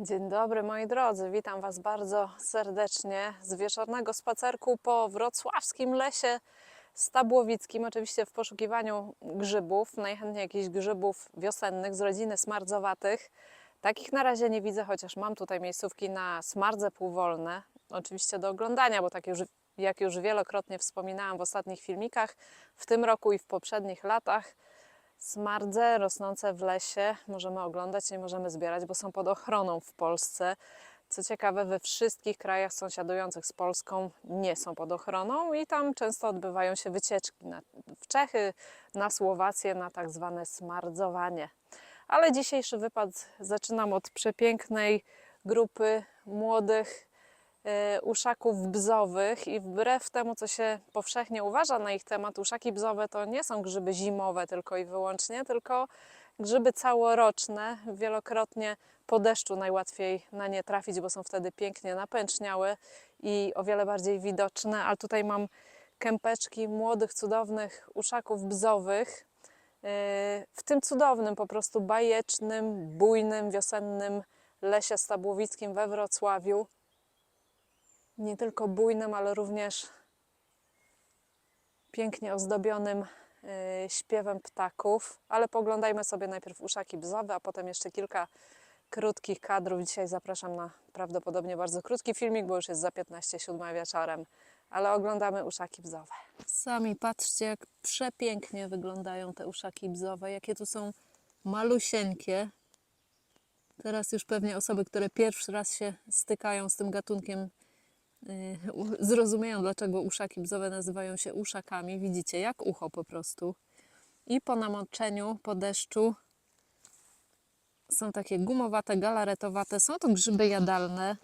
Dzień dobry moi drodzy, witam Was bardzo serdecznie z wieczornego spacerku po wrocławskim lesie stabłowickim, oczywiście w poszukiwaniu grzybów, najchętniej jakichś grzybów wiosennych z rodziny smardzowatych. Takich na razie nie widzę, chociaż mam tutaj miejscówki na smardze półwolne, oczywiście do oglądania, bo tak już, jak już wielokrotnie wspominałam w ostatnich filmikach, w tym roku i w poprzednich latach, Smardze rosnące w lesie możemy oglądać, nie możemy zbierać, bo są pod ochroną w Polsce. Co ciekawe, we wszystkich krajach sąsiadujących z Polską nie są pod ochroną i tam często odbywają się wycieczki na, w Czechy, na Słowację, na tak zwane smardzowanie. Ale dzisiejszy wypad zaczynam od przepięknej grupy młodych uszaków bzowych i wbrew temu, co się powszechnie uważa na ich temat, uszaki bzowe to nie są grzyby zimowe tylko i wyłącznie, tylko grzyby całoroczne. Wielokrotnie po deszczu najłatwiej na nie trafić, bo są wtedy pięknie napęczniałe i o wiele bardziej widoczne. Ale tutaj mam kępeczki młodych, cudownych uszaków bzowych. Yy, W tym cudownym, po prostu bajecznym, bujnym, wiosennym lesie stabłowickim we Wrocławiu nie tylko bujnym, ale również pięknie ozdobionym y, śpiewem ptaków. Ale poglądajmy sobie najpierw uszaki bzowe, a potem jeszcze kilka krótkich kadrów. Dzisiaj zapraszam na prawdopodobnie bardzo krótki filmik, bo już jest za 15.07 wieczorem, ale oglądamy uszaki bzowe. Sami patrzcie, jak przepięknie wyglądają te uszaki bzowe, jakie tu są malusieńkie. Teraz już pewnie osoby, które pierwszy raz się stykają z tym gatunkiem, zrozumieją, dlaczego uszaki bzowe nazywają się uszakami. Widzicie, jak ucho po prostu. I po namoczeniu, po deszczu są takie gumowate, galaretowate. Są to grzyby jadalne,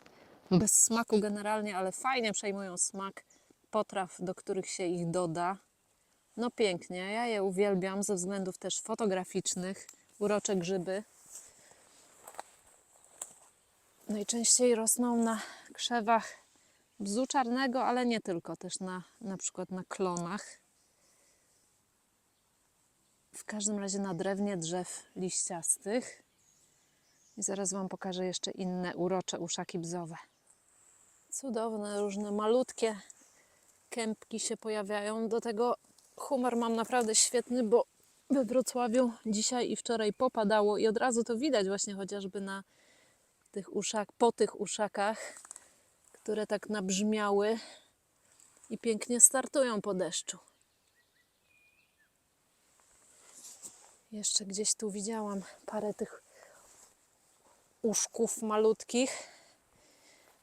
bez smaku generalnie, ale fajnie przejmują smak potraw, do których się ich doda. No pięknie, ja je uwielbiam ze względów też fotograficznych. Urocze grzyby. Najczęściej rosną na krzewach bzu czarnego, ale nie tylko, też na, na przykład na klonach. W każdym razie na drewnie drzew liściastych. I zaraz Wam pokażę jeszcze inne urocze uszaki bzowe. Cudowne, różne malutkie kępki się pojawiają. Do tego humor mam naprawdę świetny, bo we Wrocławiu dzisiaj i wczoraj popadało i od razu to widać właśnie chociażby na tych uszak, po tych uszakach, które tak nabrzmiały i pięknie startują po deszczu. Jeszcze gdzieś tu widziałam parę tych uszków malutkich.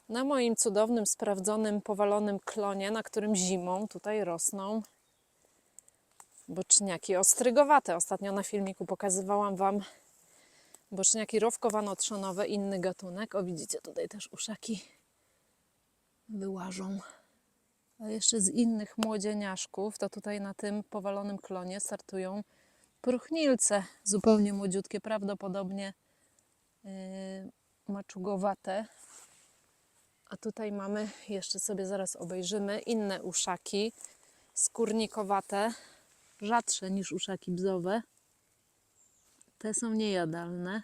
Na moim cudownym, sprawdzonym, powalonym klonie, na którym zimą tutaj rosną boczniaki ostrygowate. Ostatnio na filmiku pokazywałam Wam boczniaki rowkowano-trzonowe, inny gatunek. O, widzicie, tutaj też uszaki wyłażą. A jeszcze z innych młodzieniaszków, to tutaj na tym powalonym klonie startują próchnilce, zupełnie młodziutkie, prawdopodobnie yy, maczugowate. A tutaj mamy, jeszcze sobie zaraz obejrzymy, inne uszaki, skórnikowate, rzadsze niż uszaki bzowe. Te są niejadalne.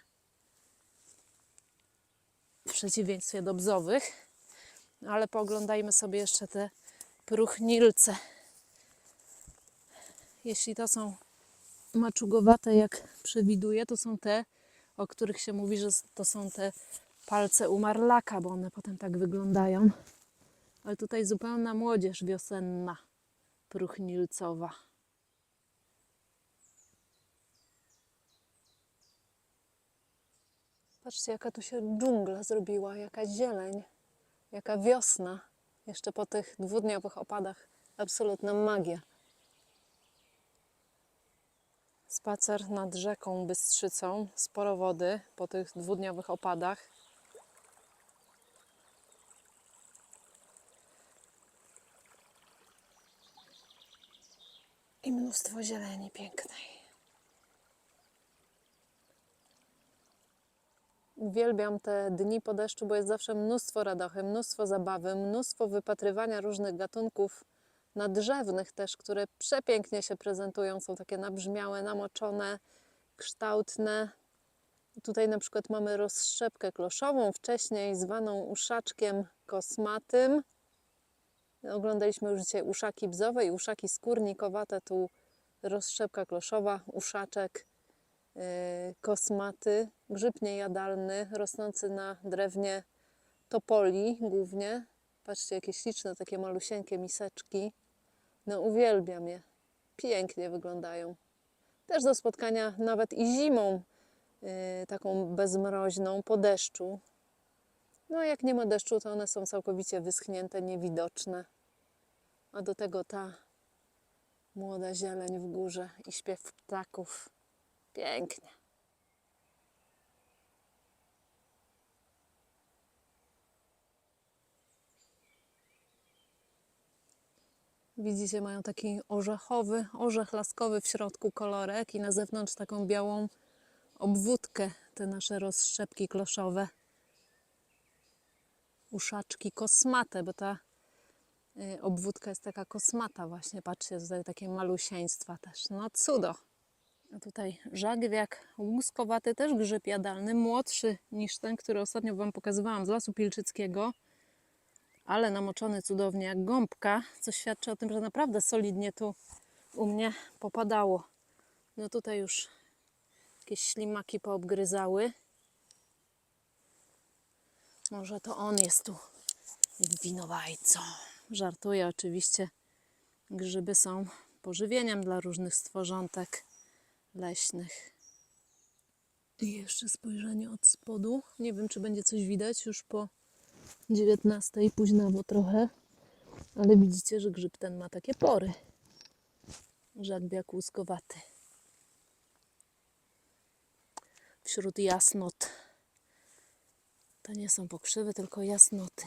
W przeciwieństwie do bzowych. Ale pooglądajmy sobie jeszcze te próchnilce. Jeśli to są maczugowate, jak przewiduję, to są te, o których się mówi, że to są te palce umarlaka, bo one potem tak wyglądają. Ale tutaj zupełna młodzież wiosenna, próchnilcowa. Patrzcie, jaka tu się dżungla zrobiła, jaka zieleń, jaka wiosna. Jeszcze po tych dwudniowych opadach. Absolutna magia. Spacer nad rzeką Bystrzycą, sporo wody po tych dwudniowych opadach. I mnóstwo zieleni pięknej. Uwielbiam te dni po deszczu, bo jest zawsze mnóstwo radochy, mnóstwo zabawy, mnóstwo wypatrywania różnych gatunków nadrzewnych też, które przepięknie się prezentują. Są takie nabrzmiałe, namoczone, kształtne. Tutaj na przykład mamy rozszczepkę kloszową, wcześniej zwaną uszaczkiem kosmatym. Oglądaliśmy już dzisiaj uszaki bzowe i uszaki skórnikowate. Tu rozszczepka kloszowa, uszaczek kosmaty, grzyb niejadalny, rosnący na drewnie topoli głównie. Patrzcie, jakie śliczne, takie malusieńkie miseczki. No uwielbiam je. Pięknie wyglądają. Też do spotkania nawet i zimą, yy, taką bezmroźną, po deszczu. No jak nie ma deszczu, to one są całkowicie wyschnięte, niewidoczne. A do tego ta młoda zieleń w górze i śpiew ptaków. Pięknie. Widzicie, mają taki orzechowy, orzech laskowy w środku kolorek i na zewnątrz taką białą obwódkę, te nasze rozszczepki kloszowe. Uszaczki kosmate, bo ta y, obwódka jest taka kosmata właśnie. Patrzcie, tutaj takie malusieństwa też. No cudo. A tutaj żagwiak łuskowaty, też grzyb jadalny, młodszy niż ten, który ostatnio Wam pokazywałam z Lasu Pilczyckiego ale namoczony cudownie jak gąbka, co świadczy o tym, że naprawdę solidnie tu u mnie popadało. No tutaj już jakieś ślimaki poobgryzały. Może to on jest tu winowajcą. Żartuję oczywiście. Grzyby są pożywieniem dla różnych stworzątek leśnych. I jeszcze spojrzenie od spodu. Nie wiem, czy będzie coś widać już po 19, późnawo trochę, ale widzicie, że grzyb ten ma takie pory. Żagbiak łuskowaty. Wśród jasnot. To nie są pokrzywy, tylko jasnoty.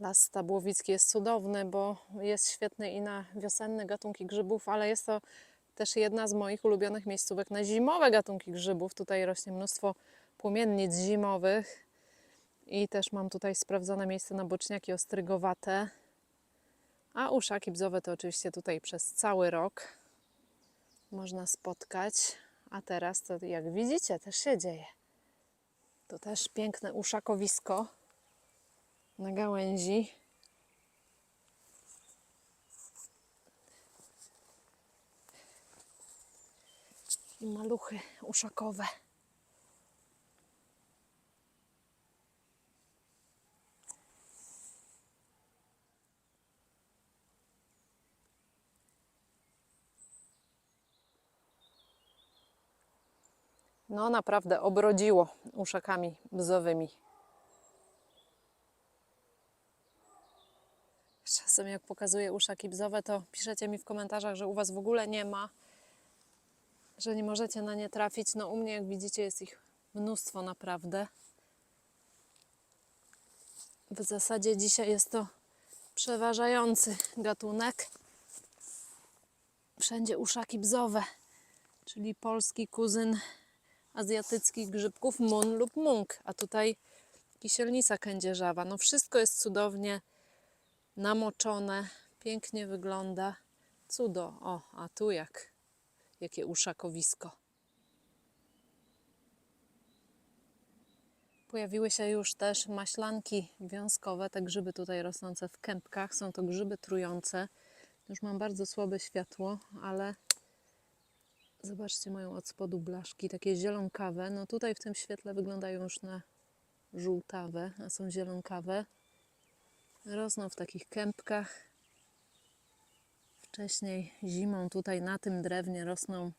Las Stabłowicki jest cudowny, bo jest świetny i na wiosenne gatunki grzybów, ale jest to też jedna z moich ulubionych miejscówek na zimowe gatunki grzybów. Tutaj rośnie mnóstwo płomiennic zimowych i też mam tutaj sprawdzone miejsce na boczniaki ostrygowate. A uszaki bzowe to oczywiście tutaj przez cały rok można spotkać. A teraz to jak widzicie też się dzieje. To też piękne uszakowisko na gałęzi. I maluchy uszakowe. No naprawdę obrodziło uszakami bzowymi. Czasem jak pokazuję uszaki bzowe, to piszecie mi w komentarzach, że u Was w ogóle nie ma, że nie możecie na nie trafić. No u mnie, jak widzicie, jest ich mnóstwo naprawdę. W zasadzie dzisiaj jest to przeważający gatunek. Wszędzie uszaki bzowe, czyli polski kuzyn azjatyckich grzybków mun lub mung, a tutaj kisielnica kędzierzawa. No wszystko jest cudownie namoczone, pięknie wygląda. Cudo. O, a tu jak, jakie uszakowisko. Pojawiły się już też maślanki wiązkowe, te grzyby tutaj rosnące w kępkach. Są to grzyby trujące. Już mam bardzo słabe światło, ale zobaczcie, mają od spodu blaszki, takie zielonkawe. No tutaj w tym świetle wyglądają już na żółtawe, a są zielonkawe. Rosną w takich kępkach. Wcześniej zimą tutaj na tym drewnie rosną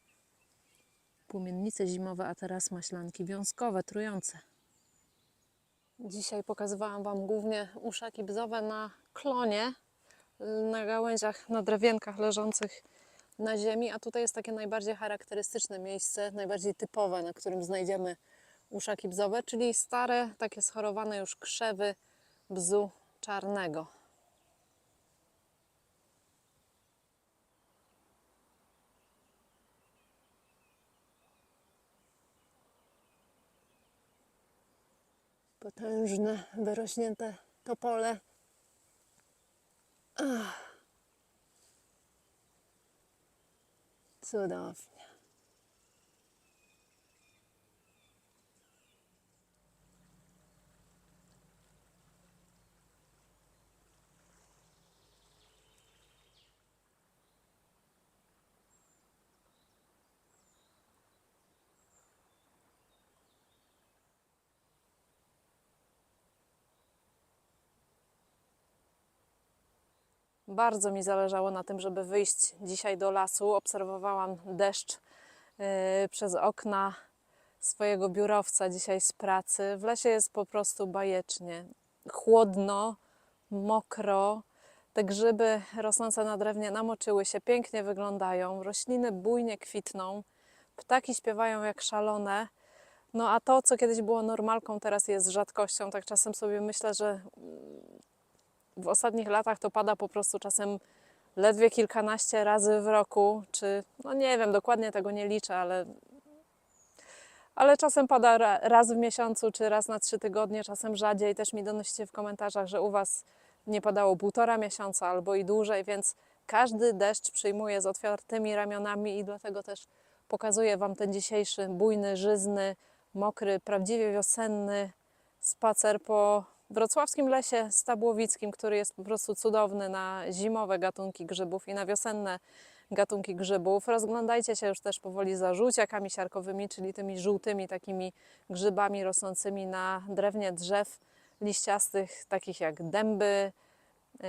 płomiennice zimowe, a teraz maślanki wiązkowe, trujące. Dzisiaj pokazywałam Wam głównie uszaki bzowe na klonie, na gałęziach, na drewienkach leżących na ziemi, a tutaj jest takie najbardziej charakterystyczne miejsce, najbardziej typowe, na którym znajdziemy uszaki bzowe, czyli stare, takie schorowane już krzewy bzu czarnego. Potężne, wyrośnięte topole. Cudownie. Bardzo mi zależało na tym, żeby wyjść dzisiaj do lasu. Obserwowałam deszcz yy, przez okna swojego biurowca dzisiaj z pracy. W lesie jest po prostu bajecznie. Chłodno, mokro. Te grzyby rosnące na drewnie namoczyły się, pięknie wyglądają. Rośliny bujnie kwitną. Ptaki śpiewają jak szalone. No a to, co kiedyś było normalką, teraz jest rzadkością. Tak czasem sobie myślę, że w ostatnich latach to pada po prostu czasem ledwie kilkanaście razy w roku, czy no nie wiem, dokładnie tego nie liczę, ale, ale czasem pada ra- raz w miesiącu, czy raz na trzy tygodnie, czasem rzadziej. Też mi donosicie w komentarzach, że u Was nie padało półtora miesiąca albo i dłużej, więc każdy deszcz przyjmuję z otwartymi ramionami i dlatego też pokazuję Wam ten dzisiejszy bujny, żyzny, mokry, prawdziwie wiosenny spacer po wrocławskim lesie stabłowickim, który jest po prostu cudowny na zimowe gatunki grzybów i na wiosenne gatunki grzybów. Rozglądajcie się już też powoli za żółciakami siarkowymi, czyli tymi żółtymi takimi grzybami rosnącymi na drewnie drzew liściastych, takich jak dęby, yy,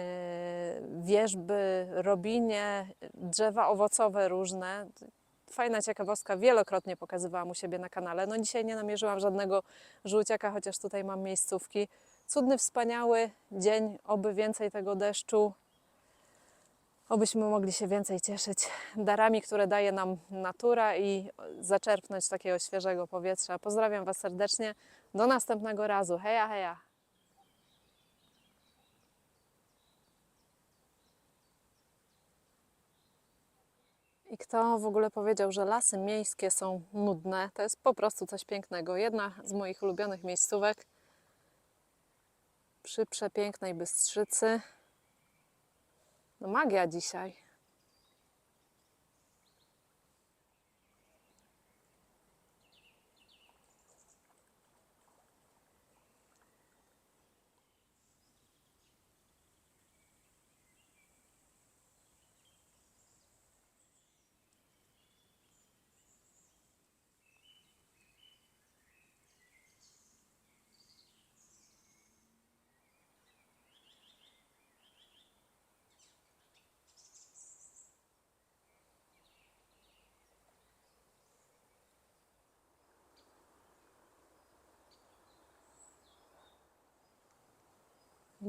wierzby, robinie, drzewa owocowe różne. Fajna ciekawostka, wielokrotnie pokazywałam u siebie na kanale. No dzisiaj nie namierzyłam żadnego żółciaka, chociaż tutaj mam miejscówki. Cudny, wspaniały dzień, oby więcej tego deszczu, obyśmy mogli się więcej cieszyć darami, które daje nam natura i zaczerpnąć takiego świeżego powietrza. Pozdrawiam Was serdecznie. Do następnego razu. Heja, heja. I kto w ogóle powiedział, że lasy miejskie są nudne, to jest po prostu coś pięknego. Jedna z moich ulubionych miejscówek przy przepięknej Bystrzycy. No magia dzisiaj.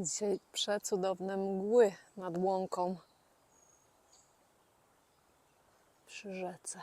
Dzisiaj przecudowne mgły nad łąką przy rzece.